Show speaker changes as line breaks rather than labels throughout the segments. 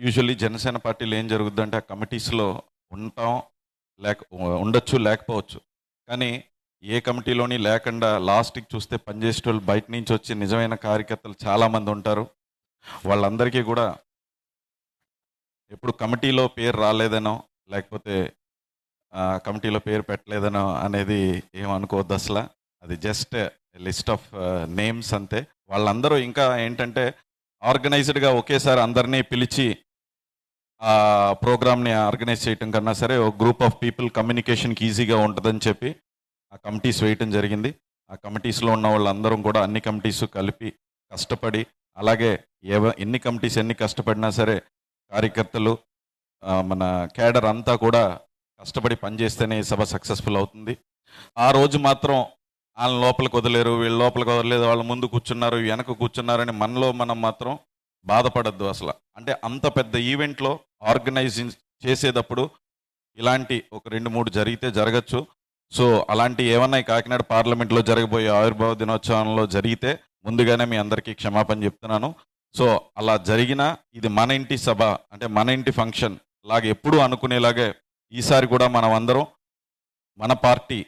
Usually Janasena పార్టీలో ఏం జరుగుద్దంటే ఆ కమిటీస్లో ఉంటాం లేక ఉండొచ్చు లేకపోవచ్చు. కానీ ఏ కమిటీలోని లేకుండా లాస్ట్కి చూస్తే పనిచేసే వాళ్ళు బయట నుంచి వచ్చి నిజమైన కార్యకర్తలు చాలామంది ఉంటారు. వాళ్ళందరికీ కూడా ఎప్పుడు కమిటీలో పేరు రాలేదనో లేకపోతే కమిటీలో పేరు పెట్టలేదనో అనేది ఏమనుకోవద్దు అసలు. అది జస్ట్ లిస్ట్ ఆఫ్ నేమ్స్ అంతే. వాళ్ళందరూ ఇంకా ఏంటంటే ఆర్గనైజ్డ్గా ఒకేసారి అందరినీ పిలిచి ఆ ప్రోగ్రామ్ని ఆర్గనైజ్ చేయటం కన్నా సరే ఒక గ్రూప్ ఆఫ్ పీపుల్ కమ్యూనికేషన్కి ఈజీగా ఉంటుందని చెప్పి ఆ కమిటీస్ వేయటం జరిగింది. ఆ కమిటీస్లో ఉన్న వాళ్ళందరం కూడా అన్ని కమిటీస్ కలిపి కష్టపడి అలాగే ఏవ ఎన్ని కమిటీస్ ఎన్ని కష్టపడినా సరే కార్యకర్తలు మన క్యాడర్ అంతా కూడా కష్టపడి పనిచేస్తేనే ఈ సభ సక్సెస్ఫుల్ అవుతుంది. ఆ రోజు మాత్రం వాళ్ళ లోపలికి వదిలేరు వీళ్ళ లోపలికి వదలలేదు వాళ్ళు ముందు కూర్చున్నారు వెనక కూర్చున్నారని మనలో మనం మాత్రం బాధపడద్దు అసలు. అంటే అంత పెద్ద ఈవెంట్లో ఆర్గనైజింగ్ చేసేటప్పుడు ఇలాంటి ఒక రెండు మూడు జరిగితే జరగచ్చు. సో అలాంటి ఏమన్నా కాకినాడ పార్లమెంట్లో జరగబోయే ఆవిర్భావ దినోత్సవంలో జరిగితే ముందుగానే మీ అందరికీ క్షమాపణ చెప్తున్నాను. సో అలా జరిగినా ఇది మన ఇంటి సభ అంటే మన ఇంటి ఫంక్షన్ లాగా ఎప్పుడూ అనుకునేలాగే ఈసారి కూడా మనం అందరం మన పార్టీ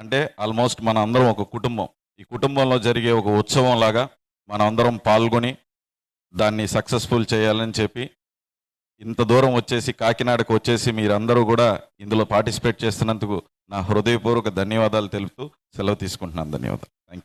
అంటే ఆల్మోస్ట్ మన అందరం ఒక కుటుంబం. ఈ కుటుంబంలో జరిగే ఒక ఉత్సవం లాగా మనం అందరం పాల్గొని దాన్ని సక్సెస్ఫుల్ చేయాలని చెప్పి ఇంత దూరం వచ్చేసి కాకినాడకు వచ్చేసి మీరందరూ కూడా ఇందులో పార్టిసిపేట్ చేస్తున్నందుకు నా హృదయపూర్వక ధన్యవాదాలు తెలుపుతూ సెలవు తీసుకుంటున్నాను. ధన్యవాదాలు. Thank you